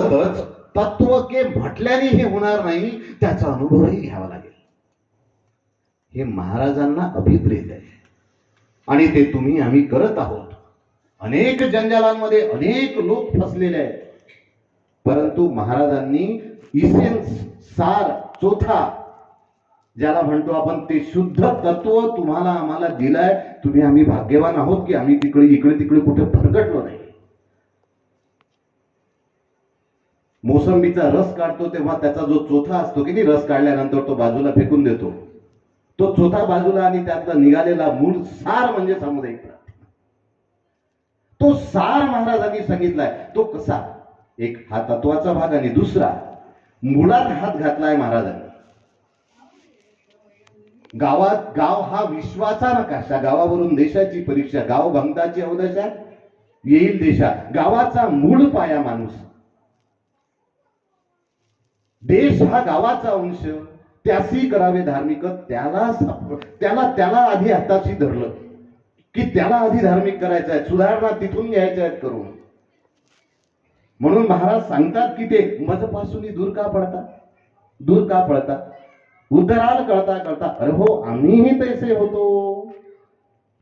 सोबतच तत्व के म्हटल्याने हे होणार नाही त्याचा अनुभवही घ्यावा लागेल. हे महाराजांना अभिप्रेत आहे. आणि ते तुम्ही आम्ही करत आहोत. अनेक जंजालांमध्ये अनेक लोक फसलेले आहेत. परंतु महाराजांनी इसेन्स सार चोथा ज्याला म्हणतो आपण ते शुद्ध तत्व तुम्हाला आम्हाला दिलाय तुम्ही आम्ही भाग्यवान आहोत की आम्ही तिकडे इकडे तिकडे कुठे फरकटलो नाही. मोसंबीचा रस काढतो तेव्हा त्याचा जो चोथा असतो की नाही रस काढल्यानंतर तो बाजूला फेकून देतो. तो चोथा बाजूला आणि त्यातला निघालेला मूळ सार म्हणजे सामुदायिक प्रार्थना. तो सार महाराजांनी सांगितलाय तो कसा? एक हा तत्वाचा भाग आणि दुसरा मुळात हात घातलाय महाराजांनी. गावात गाव हा विश्वाचा नकाशा गावावरून देशाची परीक्षा गाव भंगताची अवदशा येईल देशा गावाचा मूळ पाया माणूस. देश हा गावाचा अंश. त्यासी करावे धार्मिक. त्याला त्याला त्याला आधी हाताशी धरलं. की त्याला आधी धार्मिक करायचं आहे सुधारणा तिथून घ्यायच्या आहेत करून. म्हणून महाराज सांगतात की ते मजपासून दूर का पडतात? दूर का पडतात? उद्धराल कळता कळता. अरे हो आम्हीही तैसे होतो.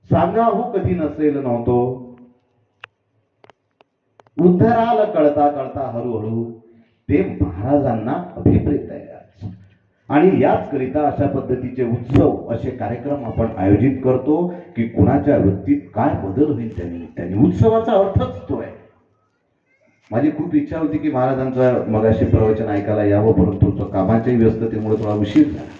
सांगा हो कधी नसेल नव्हतो. उद्धराल कळता कळता हळूहळू. ते महाराजांना अभिप्रेत आहे आणि याच करिता अशा पद्धतीचे उत्सव असे कार्यक्रम आपण आयोजित करतो की कुणाच्या वृत्तीत काय बदल होईल त्या निमित्ताने उत्सवाचा अर्थच तो आहे. माझी खूप इच्छा होती की महाराजांचं मगाशी प्रवचन ऐकायला यावं परंतु तो कामाच्याही व्यस्ततेमुळे थोडा उशीर झाला.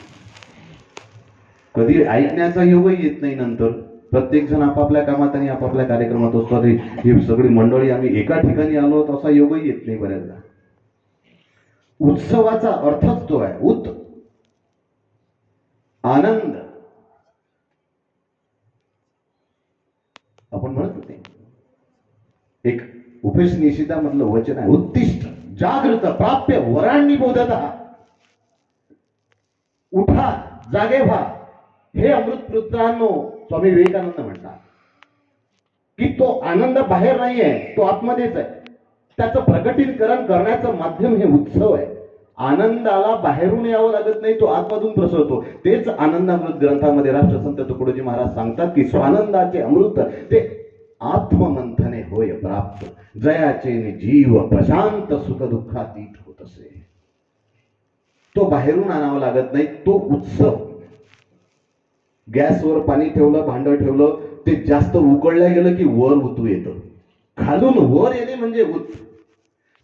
कधी ऐकण्याचा योगही येत नाही नंतर. प्रत्येक जण आपापल्या कामात आणि आपापल्या कार्यक्रमात असतो ही सगळी मंडळी आम्ही एका ठिकाणी आलो तसा योगही येत नाही बऱ्याचदा. उत्सवाचा अर्थच तो आहे. उत आनंद. आपण म्हणत होते. एक उपेश निशितामधलं वचन आहे. उत्तिष्ठ जागृत प्राप्य वरांनी बोधता. उठा जागे व्हा. हे अमृत पुत्रांनो स्वामी विवेकानंद म्हणतात. की तो आनंद बाहेर नाही आहे तो आतमध्येच आहे. त्याचं प्रगटीकरण करण्याचं माध्यम हे उत्सव आहे. आनंदाला बाहेरून यावं लागत नाही तो आतमधून प्रसरतो. तेच आनंदामृत ग्रंथामध्ये राष्ट्रसंत तुकडोजी महाराज सांगतात की स्वानंदाचे अमृत ते आत्ममंथने होय प्राप्त. जयाचे जीव प्रशांत सुख दुःखातीत होत असे. तो बाहेरून आणावा लागत नाही तो उत्सव. गॅसवर पाणी ठेवलं भांडं ठेवलं ते जास्त उकळल्या गेलं की वर उतू येतं. खालून वर येणे म्हणजे उत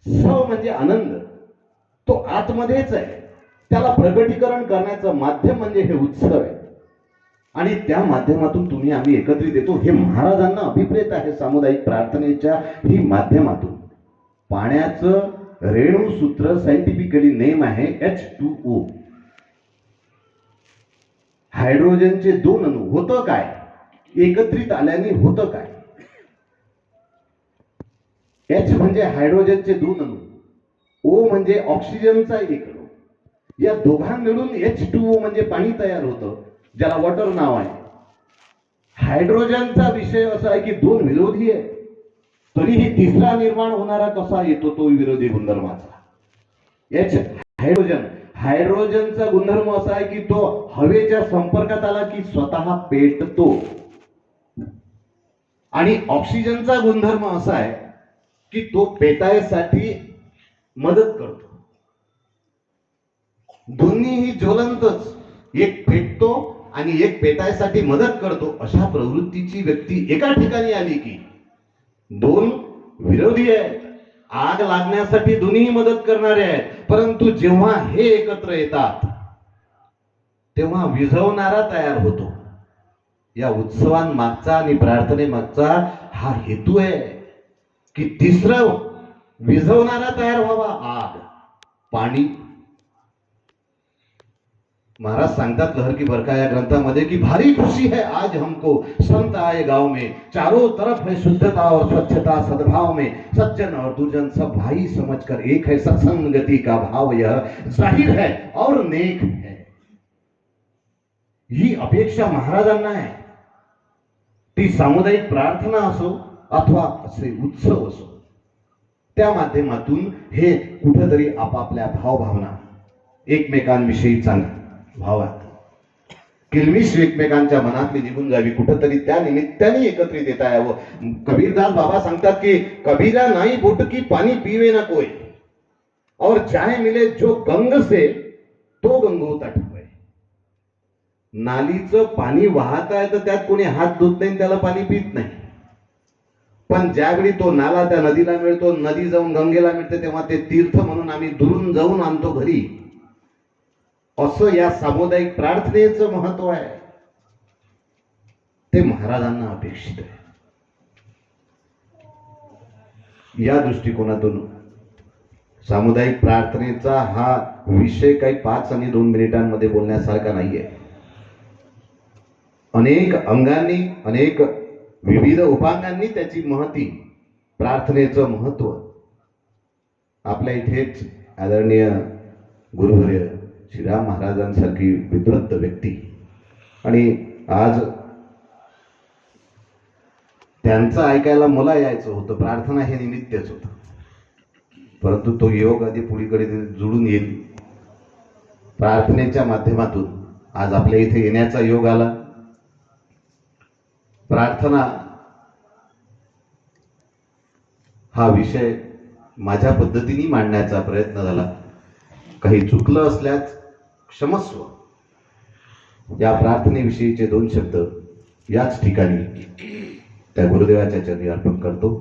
सव म्हणजे आनंद. तो आतमध्येच आहे. त्याला प्रगटीकरण करण्याचं माध्यम म्हणजे हे उत्सव आहे. आणि त्या माध्यमातून तुम्ही आम्ही एकत्रित येतो. हे महाराजांना अभिप्रेत आहे सामुदायिक प्रार्थनेच्या ही माध्यमातून. पाण्याचं रेणू सूत्र सायंटिफिकली नेम आहे एच टू ओ हायड्रोजनचे दोन अणू होतं काय? एकत्रित आल्याने होतं काय? एच म्हणजे हायड्रोजनचे दोन अणू. ओ म्हणजे ऑक्सिजनचा एक अणू. या दोघां मिळून एच टू ओ म्हणजे पाणी तयार होतं ज्याला वॉटर नाव आहे. हायड्रोजनचा विषय असा आहे की दोन विरोधी आहे तरीही तिसरा निर्माण होणारा कसा येतो तो विरोधी गुणधर्माचा. एच हायड्रोजन हायड्रोजनचा गुणधर्म असा आहे की तो हवेच्या संपर्कात आला की स्वतः पेटतो. आणि ऑक्सिजनचा गुणधर्म असा आहे की तो पेटायसाठी मदत करतो. दोन्हीही ज्वलंतच. एक फेटतो आणि एक पेटायसाठी मदत करतो. अशा प्रवृत्तीची व्यक्ती एका ठिकाणी आली की दोन विरोधी आहेत. आग लागण्यासाठी दोन्ही मदत करणारे आहेत. परंतु जेव्हा हे एकत्र येतात तेव्हा विझवणारा तयार होतो. या उत्सवांमागचा आणि प्रार्थनेमागचा हा हेतू आहे. की तिसरं विझवणारा तयार व्हावा आग. पाणी. महाराज सांगतात लहर की बरका या ग्रंथामध्ये की भारी खुशी है आज हमको. संत आए गाँव में. चारों तरफ़ है शुद्धता और स्वच्छता सद्भाव में. सज्जन और दुर्जन सब भाई समझकर एक है सत्संगति का भाव यह. ज़ाहिर है और नेक है. ही अपेक्षा महाराजांना आहे ती सामुदायिक प्रार्थना असो अथवा असे उत्सव असो. त्या माध्यमातून हे कुठंतरी आपापल्या भावभावना एकमेकांविषयी चांगला भावात. किलमिश एकमेकांच्या मनातली निघून जावी. कुठंतरी त्या निमित्ताने एकत्रित येता यावं. कबीरदास बाबा सांगतात की कबीरा नाही बोट की पाणी पिवे ना कोय. और चाय मिले जो गंग से तो गंगोता ठेवाय नालीचं पाणी वाहत आहे तर त्यात कोणी हात धुत नाही त्याला पाणी पित नाही. पण ज्यावेळी तो नाला त्या नदीला मिळतो नदी जाऊन गंगेला मिळते तेव्हा ते तीर्थ म्हणून आम्ही दुरून जाऊन आणतो घरी. असं या सामुदायिक प्रार्थनेचं महत्त्व आहे. ते महाराजांना अपेक्षित आहे. या दृष्टिकोनातून सामुदायिक प्रार्थनेचा हा विषय काही पाच आणि दोन मिनिटांमध्ये बोलण्यासारखा नाहीये. अनेक अंगांनी अनेक विविध उपांगांनी त्याची महती प्रार्थनेचं महत्त्व आपल्या इथेच आदरणीय गुरुवर्य श्रीराम महाराजांसारखी विद्वत्त व्यक्ती. आणि आज त्यांचं ऐकायला मला यायचं होतं प्रार्थना हे निमित्तच होतं. परंतु तो योग आधी पुढीकडे जुळून येईल. प्रार्थनेच्या माध्यमातून आज आपल्या इथे येण्याचा योग आला. प्रार्थना हा विषय माझ्या पद्धतीने मांडण्याचा प्रयत्न झाला. काही चुकलं असल्यास क्षमस्व. या प्रार्थनेविषयीचे दोन शब्द याच ठिकाणी त्या गुरुदेवाच्या चरणी अर्पण करतो.